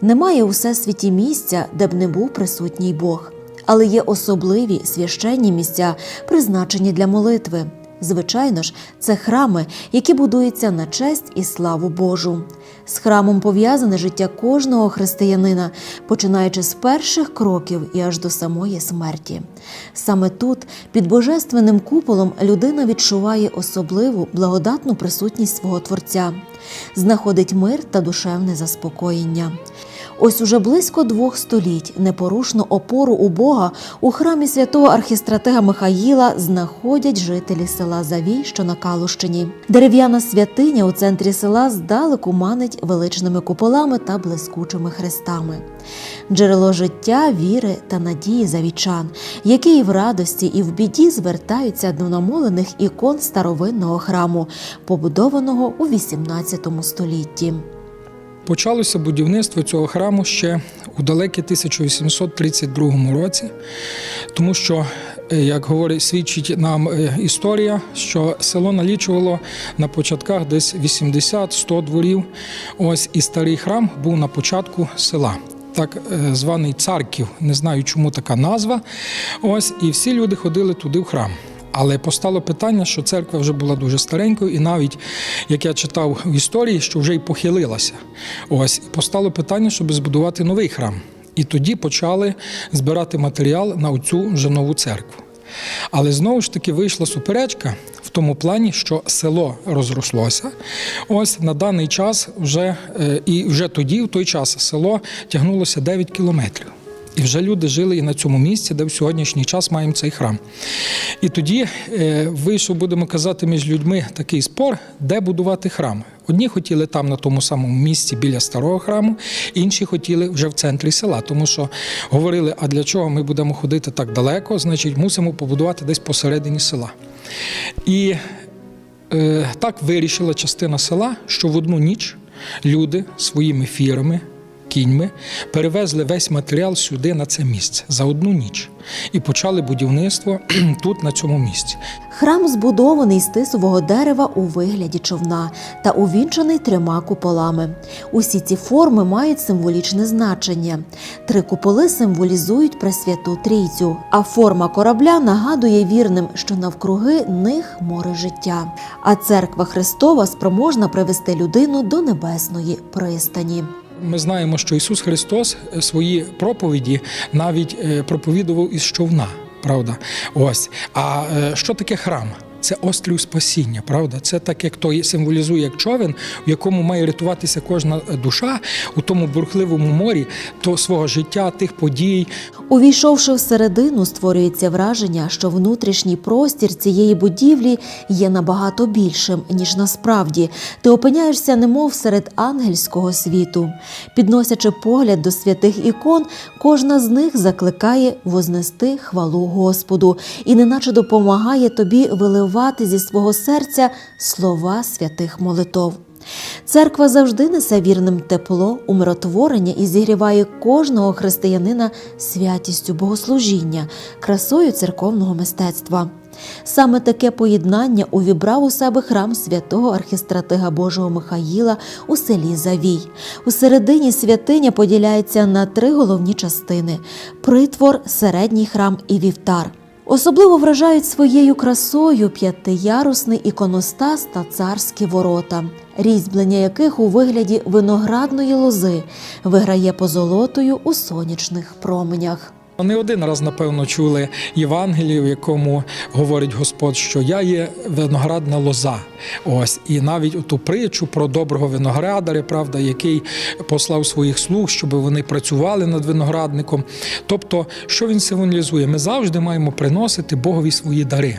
Немає у всесвіті місця, де б не був присутній Бог, але є особливі священні місця, призначені для молитви. Звичайно ж, це храми, які будуються на честь і славу Божу. З храмом пов'язане життя кожного християнина, починаючи з перших кроків і аж до самої смерті. Саме тут, під божественним куполом, людина відчуває особливу благодатну присутність свого Творця, знаходить мир та душевне заспокоєння. Ось уже близько двох століть непорушну опору у Бога у храмі святого архістратега Михаїла знаходять жителі села Завій, що на Калущині. Дерев'яна святиня у центрі села здалеку манить величними куполами та блискучими хрестами. Джерело життя, віри та надії завічан, які і в радості, і в біді звертаються до намолених ікон старовинного храму, побудованого у XVIII столітті. Почалося будівництво цього храму ще у далекій 1832 році, тому що, е, як говорить, свідчить нам е, історія, що село налічувало на початках десь 80-100 дворів. Ось і старий храм був на початку села. Так е, званий царків, не знаю, чому така назва. Ось і всі люди ходили туди в храм. Але постало питання, що церква вже була дуже старенькою, і навіть як я читав в історії, що вже й похилилася. Ось постало питання, щоб збудувати новий храм. І тоді почали збирати матеріал на оцю вже нову церкву. Але знову ж таки вийшла суперечка в тому плані, що село розрослося. Ось на даний час вже е, і вже тоді, в той час, село тягнулося 9 кілометрів. І вже люди жили і на цьому місці, де в сьогоднішній час маємо цей храм. І тоді е, вийшов, будемо казати, між людьми такий спор, де будувати храм. Одні хотіли там на тому самому місці біля старого храму, інші хотіли вже в центрі села, тому що говорили, а для чого ми будемо ходити так далеко, значить, мусимо побудувати десь посередині села. І е, так вирішила частина села, що в одну ніч люди своїми фірами, кіньми перевезли весь матеріал сюди на це місце за одну ніч і почали будівництво тут, на цьому місці. Храм збудований з тисового дерева у вигляді човна та увінчений трьома куполами. Усі ці форми мають символічне значення. Три куполи символізують Пресвяту Трійцю, а форма корабля нагадує вірним, що навкруги них море життя. А церква Христова спроможна привести людину до небесної пристані. Ми знаємо, що Ісус Христос е, свої проповіді навіть е, проповідував із човна. Правда, ось. А е, що таке храм? Це острів спасіння, правда? Це так, як той символізує як човен, в якому має рятуватися кожна душа у тому бурхливому морі, то свого життя, тих подій, Увійшовши всередину, створюється враження, що внутрішній простір цієї будівлі є набагато більшим, ніж насправді. Ти опиняєшся немов серед ангельського світу. Підносячи погляд до святих ікон, кожна з них закликає вознести хвалу Господу і неначе допомагає тобі виливати зі свого серця слова святих молитов. Церква завжди несе вірним тепло, умиротворення і зігріває кожного християнина святістю богослужіння, красою церковного мистецтва. Саме таке поєднання увібрав у себе храм святого архістратига Божого Михаїла у селі Завій. У середині святиня поділяється на три головні частини: притвор, середній храм і вівтар. Особливо вражають своєю красою п'ятиярусний іконостас та царські ворота, різьблення яких у вигляді виноградної лози виграє позолотою у сонячних променях. Не один раз, напевно, чули Євангелію, в якому говорить Господь, що я є виноградна лоза. Ось і навіть ту притчу про доброго виноградаря, правда, який послав своїх слуг, щоб вони працювали над виноградником. Тобто, що він символізує? Ми завжди маємо приносити Богові свої дари.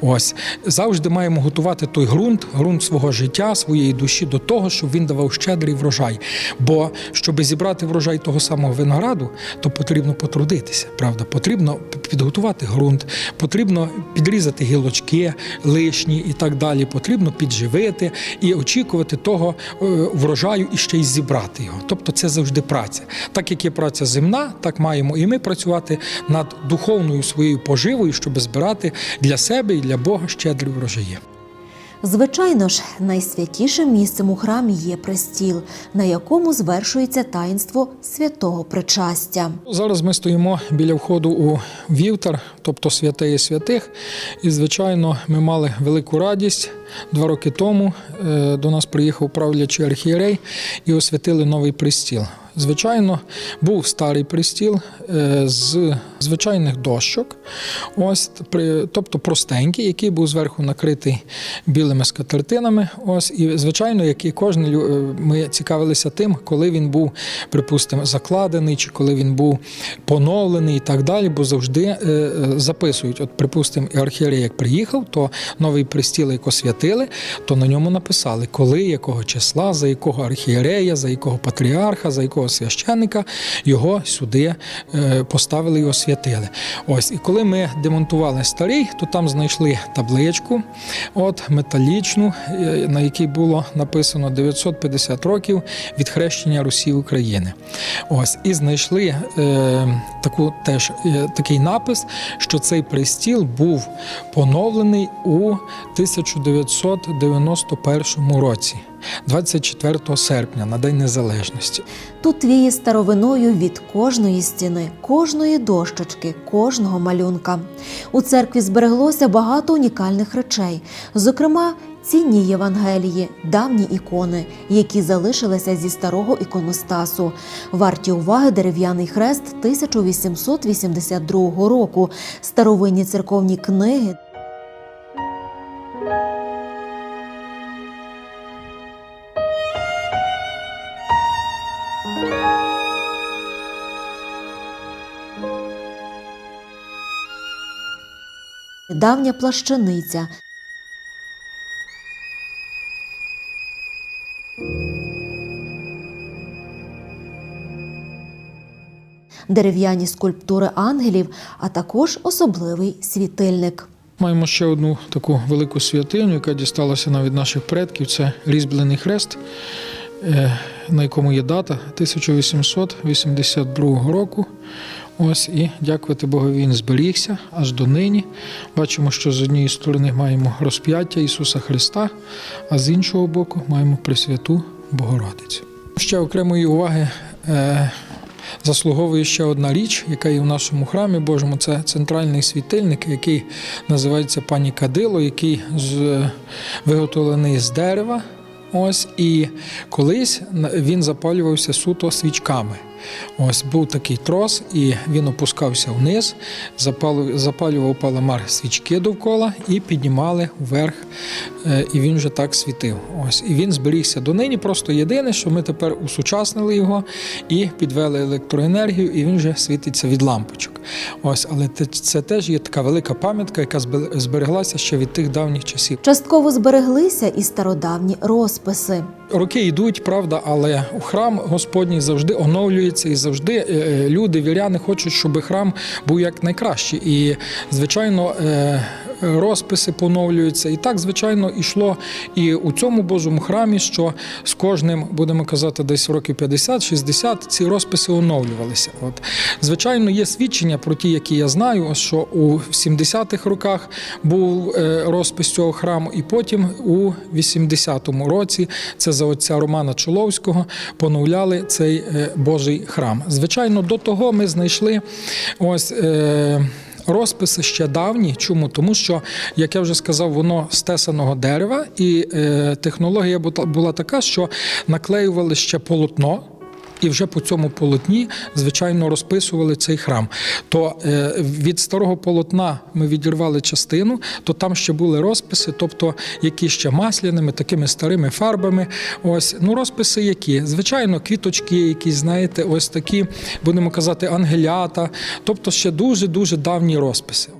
Ось завжди маємо готувати той ґрунт, ґрунт свого життя, своєї душі до того, щоб він давав щедрий врожай. Бо щоб зібрати врожай того самого винограду, то потрібно потрудитися. Правда, потрібно підготувати ґрунт, потрібно підрізати гілочки лишні і так далі. Потрібно підживити і очікувати того е, врожаю і ще й зібрати його. Тобто, це завжди праця. Так як є праця земна, так маємо і ми працювати над духовною своєю поживою, щоб збирати для себе і для Бога щедрі врожаї. Звичайно ж, найсвятішим місцем у храмі є престіл, на якому звершується таїнство святого причастя. Зараз ми стоїмо біля входу у вівтар, тобто святеє святих. І, звичайно, ми мали велику радість. Два роки тому е, до нас приїхав правлячий архієрей і освятили новий престіл. Звичайно, був старий престіл е, з звичайних дощок, ось тобто простенький, який був зверху накритий білими скатертинами. Ось і звичайно, як і кожен е, ми цікавилися тим, коли він був, припустимо, закладений, чи коли він був поновлений і так далі, бо завжди записують. От, припустимо, архієрей як приїхав, то новий престіл, як освятили, то на ньому написали, коли, якого числа, за якого архієрея, за якого патріарха, за якого священника його сюди е, поставили і освятили. Ось, і коли ми демонтували старий, то там знайшли табличку, от металічну, е, на якій було написано 950 років від хрещення Русі України. Ось, і знайшли е, таку теж е, такий напис, що цей пристіл був поновлений у 1991 році, 24 серпня, на День Незалежності. Тут віє старовиною від кожної стіни, кожної дощечки, кожного малюнка. У церкві збереглося багато унікальних речей, зокрема, цінні Євангелії, давні ікони, які залишилися зі старого іконостасу. Варті уваги дерев'яний хрест 1882 року, старовинні церковні книги. Давня плащаниця, дерев'яні скульптури ангелів, а також особливий світильник. Маємо ще одну таку велику святиню, яка дісталася нам від наших предків. Це різьблений хрест, е, на якому є дата 1882 року. Ось і дякувати Богу, він зберігся аж до нині. Бачимо, що з однієї сторони маємо розп'яття Ісуса Христа, а з іншого боку маємо Пресвяту Богородицю. Ще окремої уваги е, заслуговує ще одна річ, яка є в нашому храмі Божому. Це центральний світильник, який називається пані Кадило, який з, виготовлений з дерева. Ось і колись він запалювався суто свічками. Ось був такий трос, і він опускався вниз, запалював паламар свічки довкола і піднімали вверх, е, і він вже так світив. Ось і він зберігся донині. Просто єдине, що ми тепер усучаснили його і підвели електроенергію, і він вже світиться від лампочок. Ось, але це теж є така велика пам'ятка, яка збереглася ще від тих давніх часів. Частково збереглися і стародавні розписи. Роки йдуть, правда, але храм Господній завжди оновлюється і завжди е, е, люди, віряни, хочуть, щоб храм був як найкращий. І, звичайно, е, розписи поновлюються. І так, звичайно, йшло і у цьому Божому храмі, що з кожним, будемо казати, десь років 50-60 ці розписи оновлювалися. От. Звичайно, є свідчення про ті, які я знаю, що у 70-х роках був е, розпис цього храму, і потім у 80-му році це за отця Романа Чоловського поновляли цей е, Божий храм. Звичайно, до того ми знайшли ось. Е, Розписи ще давні. Чому? Тому що, як я вже сказав, воно з тесаного дерева, і е, технологія була- така, що наклеювали ще полотно. І вже по цьому полотні, звичайно, розписували цей храм. То е, від старого полотна ми відірвали частину, то там ще були розписи, тобто які ще масляними, такими старими фарбами. Ось ну розписи, які звичайно, квіточки, якісь знаєте, ось такі, будемо казати, ангелята, тобто ще дуже дуже давні розписи.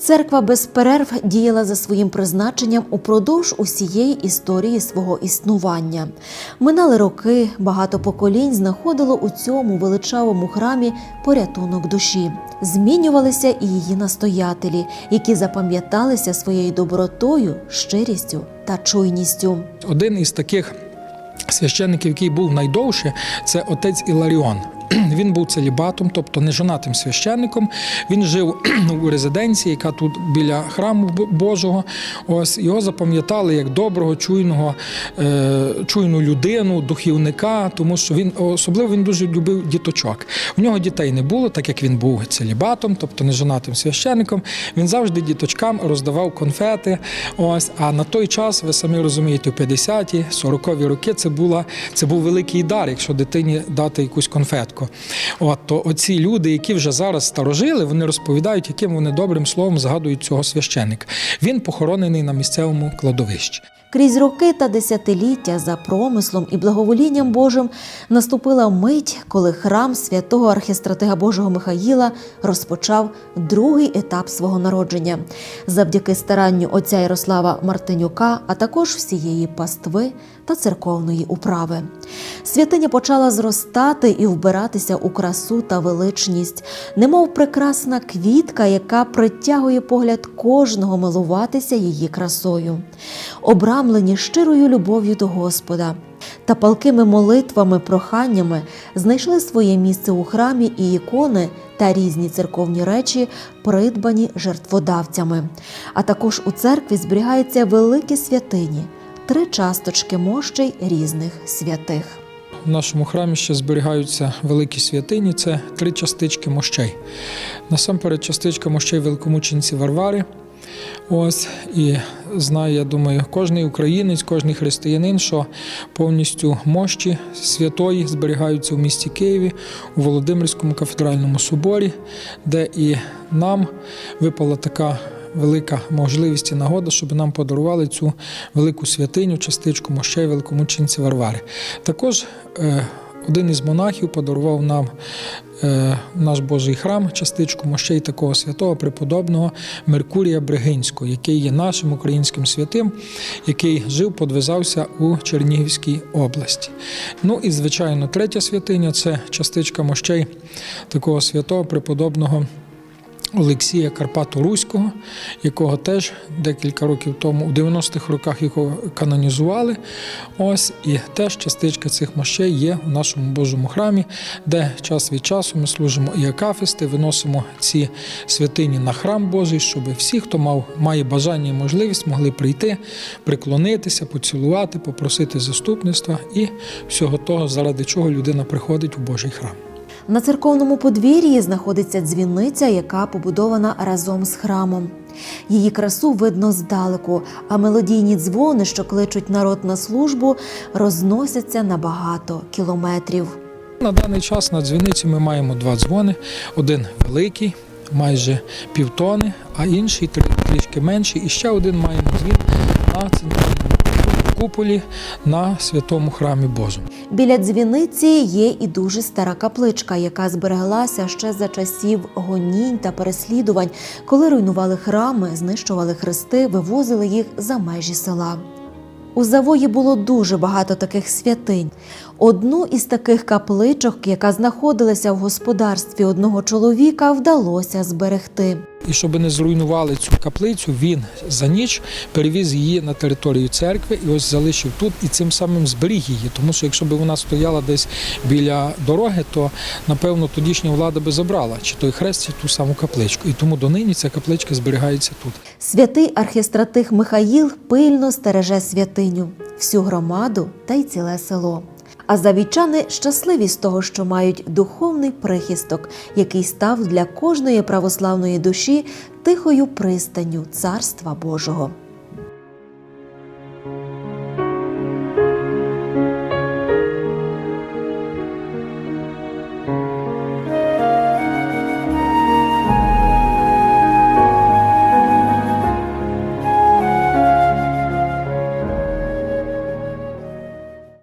Церква без перерв діяла за своїм призначенням упродовж усієї історії свого існування. Минали роки, багато поколінь знаходило у цьому величавому храмі порятунок душі. Змінювалися і її настоятелі, які запам'яталися своєю добротою, щирістю та чуйністю. Один із таких священників, який був найдовше, це отець Іларіон. він був целібатом, тобто нежонатим священником. Він жив у резиденції, яка тут біля храму Божого. Ось його запам'ятали як доброго, чуйного, е, чуйну людину, духівника, тому що він особливо він дуже любив діточок. У нього дітей не було, так як він був целібатом, тобто нежонатим священником. Він завжди діточкам роздавав конфети. Ось, а на той час, ви самі розумієте, у 50-ті, 40-ві роки це була це був великий дар, якщо дитині дати якусь конфетку. От то оці люди, які вже зараз старожили, вони розповідають, яким вони добрим словом згадують цього священика. Він похоронений на місцевому кладовищі. Крізь роки та десятиліття за промислом і благоволінням Божим наступила мить, коли храм святого архістратига Божого Михаїла розпочав другий етап свого народження. Завдяки старанню отця Ярослава Мартинюка, а також всієї пастви та церковної управи. Святиня почала зростати і вбиратися у красу та величність, немов прекрасна квітка, яка притягує погляд кожного милуватися її красою, обрамлені щирою любов'ю до Господа. Та палкими молитвами, проханнями знайшли своє місце у храмі і ікони та різні церковні речі, придбані жертводавцями. А також у церкві зберігаються великі святині, три часточки мощей різних святих. В нашому храмі ще зберігаються великі святині. Це три частички мощей. Насамперед, частичка мощей великомучениці Варвари. Ось і знає, я думаю, кожний українець, кожний християнин, що повністю мощі святої зберігаються в місті Києві у Володимирському кафедральному соборі, де і нам випала така велика можливість і нагода, щоб нам подарували цю велику святиню, частичку мощей великомучениці Варвари. Також е, один із монахів подарував нам е, наш Божий храм частичку мощей такого святого преподобного Меркурія Бригинського, який є нашим українським святим, який жив, подвизався у Чернігівській області. Ну і, звичайно, третя святиня це частичка мощей такого святого преподобного. Олексія Карпату Руського, якого теж декілька років тому, у 90-х роках його канонізували. Ось і теж частичка цих мощей є у нашому Божому храмі, де час від часу ми служимо і акафисти, виносимо ці святині на храм Божий, щоб всі, хто мав, має бажання і можливість, могли прийти, приклонитися, поцілувати, попросити заступництва і всього того, заради чого людина приходить у Божий храм. На церковному подвір'ї знаходиться дзвіниця, яка побудована разом з храмом. Її красу видно здалеку, а мелодійні дзвони, що кличуть народ на службу, розносяться на багато кілометрів. На даний час на дзвіниці ми маємо два дзвони: один великий, майже півтони, а інший трішки менший. І ще один маємо дзвін на центральному куполі на святому храмі Божому. Біля дзвіниці є і дуже стара капличка, яка збереглася ще за часів гонінь та переслідувань, коли руйнували храми, знищували хрести, вивозили їх за межі села. У Завої було дуже багато таких святинь. Одну із таких капличок, яка знаходилася в господарстві одного чоловіка, вдалося зберегти. І щоб не зруйнували цю каплицю, він за ніч перевіз її на територію церкви і ось залишив тут і цим самим зберіг її. Тому що якщо б вона стояла десь біля дороги, то напевно тодішня влада би забрала чи той хрест, чи ту саму капличку. І тому донині ця капличка зберігається тут. Святий архістратих Михаїл пильно стереже святиню, всю громаду та й ціле село. А завічани щасливі з того, що мають духовний прихисток, який став для кожної православної душі тихою пристанню Царства Божого.